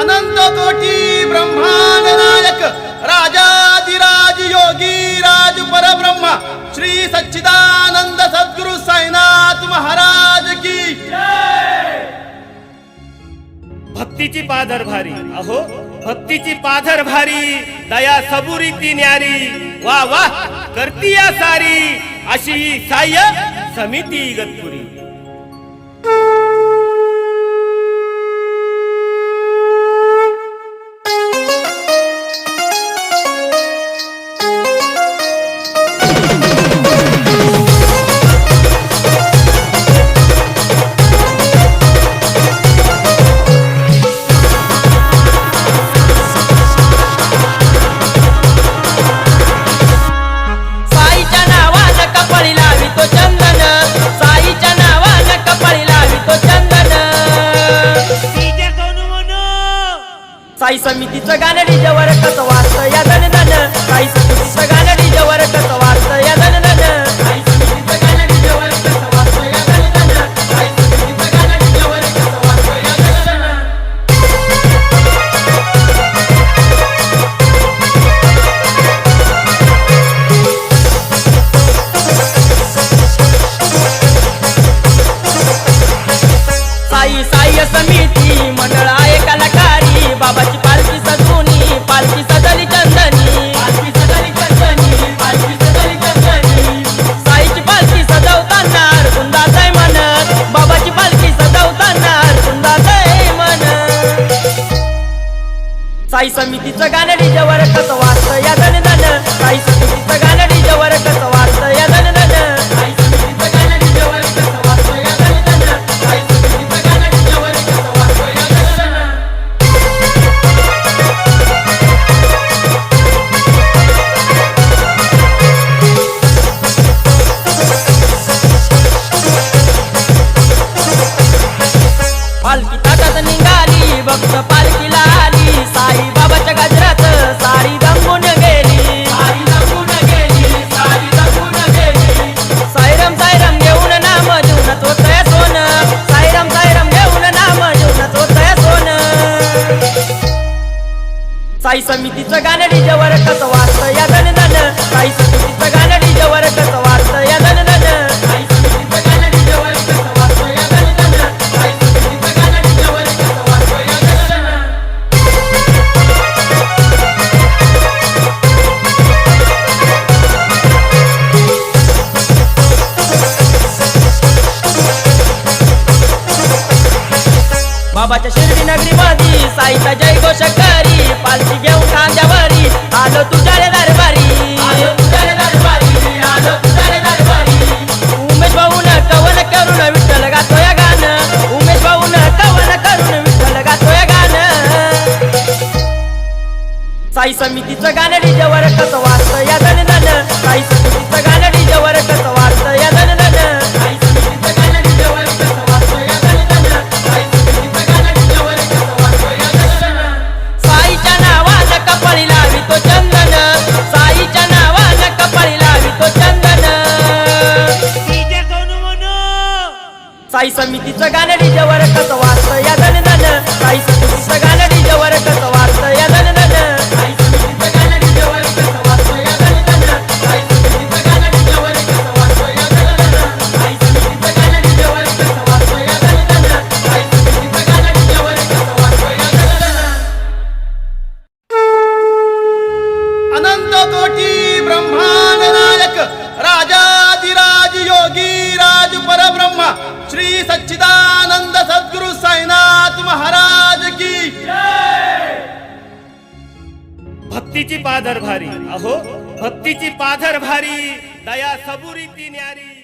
अनंत कोटी ब्रह्मांड नायक राजाधिराज योगी राज परब्रह्मा श्री सच्चिदानंद सद्गुरु साईनाथ महाराज की भक्तीची पाधर भारी अहो भक्तीची पाधर भारी दया सबुरी ती न्यारी वा वा करती या सारी अशी साह्य समिती इगतपुरी काही समितीचं गाणं डीजेवर कसं वाचतं या धन काही साई समितीचं गाणं डीजेवर कसं वाजतं? या धन धन साई समितीचं गाणं डीजेवर कसं वाजतं? या धन धन साई समितीचं गाणं डीजेवर कसं या धन धन साई समितीचं गाणं डीजेवर कसं वाजतं? या ताटात निघाली भक्त पालकीला आली. साई बाबाच्या गजरात सारी रंगून गेली. सारी रंगून गेली सारी रंगून गेली. साईराम साईराम घेऊन नाम घेऊन सोन. साई समितीचं गाणं डीजेवर कसं बाबाच्या शिर्डी नगरी मध्ये साईचा जय घोष करी पालखी घेऊन खांद्यावरी आलो तुझ्या रे दरबारी आलो तुझ्या रे दरबारी आलो तुझ्या रे दरबारी उमेश भाऊन कवन करून विठ्ठल गातोय गाणं. उमेश भाऊन कवन करून विठ्ठल गातोय गाणं. साई समितीचं गाणं डीजेवर कसं वाजतं या धन साई समितीचं गाणं डीजेवर कसं वाजतं? समितीचं गाणं डीजेवर कसं वाजतं भक्तीची पाधर भारी. अहो भक्तीची पाधर भारी. दया सबुरी ती न्यारी.